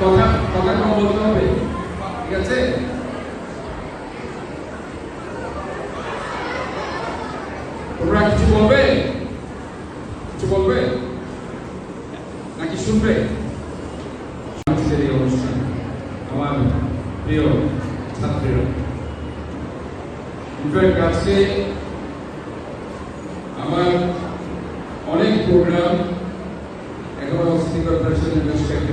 কথা কথা কম হবে। ঠিক আছে? তোমরা কিছু বলবে? কিছু বলবে? নাকি শুনবে? এই অনুষ্ঠান। আমার প্রিয় ছাত্রীরা ইনফ্যাক্ট আজকে আমার অনেক প্রোগ্রাম এখনও সিটি কর্পোরেশনের বেশ একটা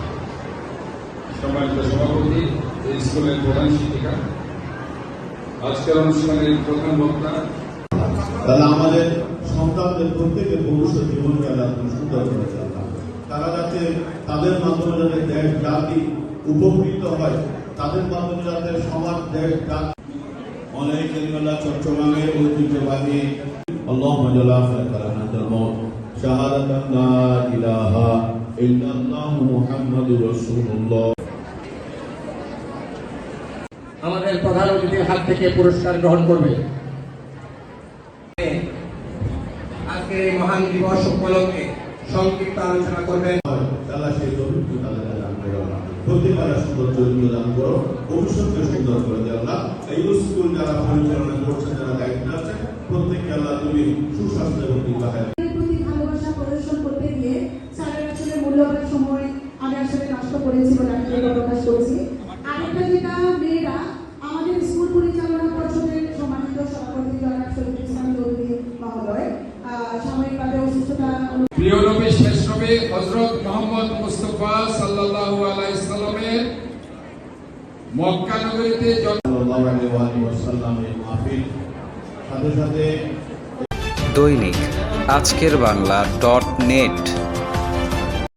সম্মানিত সভাপতি, এই স্কুলের প্রধান শিক্ষিকা। আজকের অনুষ্ঠানের প্রধান বক্তা। তাহলে আমাদের সন্তানদের প্রত্যেকের ভবিষ্যৎ জীবনকে আল্লাহ সুন্দর করে তারা যাতে তাদের মাধ্যমে যাতে দেশ, জাতি উপকৃত হয়, তাদের মাধ্যমে যাতে সমাজ, দেশ, জাতি অনেক কেন্দ্রলা চট্টগ্রামের ঐতিহ্যবাহী আল্লাহ মজলা ফেরানাদাল মত। শাহাদাতান লা ইলাহা ইল্লাল্লাহু মুহাম্মাদুর রাসূলুল্লাহ। আমাদের প্রধান অতিথির হাত থেকে পুরস্কার গ্রহণ করবে। আজকে এই মহান দিবস উপলক্ষে সংক্ষিপ্ত আলোচনা করবেন। তারা সেই তৌফিক তাদের দান করো আল্লাহ। প্রত্যেকটা সুন্দর চরিত্র দান করো। ভবিষ্যৎকে সুন্দর করে দেও আল্লাহ এই স্কুল যারা পরিচালনা করছেন যারা দায়িত্ব আছেন প্রত্যেককে আল্লাহ তুমি সুস্বাস্থ্য এবং দীর্ঘায় প্রতি ভালোবাসা প্রদর্শন করতে গিয়ে স্যারের আসলে মূল্যবান সময় আমি আসলে নষ্ট করেছি বলে আমি নবী হজরত মোহাম্মদ মুস্তফা সাল্লাল্লাহু আলাইহি সাল্লামের মক্কা নগরীতে সাল্লাল্লাহু আলাইহি ওয়াসাল্লামের মাহফিল। সাথে সাথে দৈনিক আজকের বাংলা ডট নেট।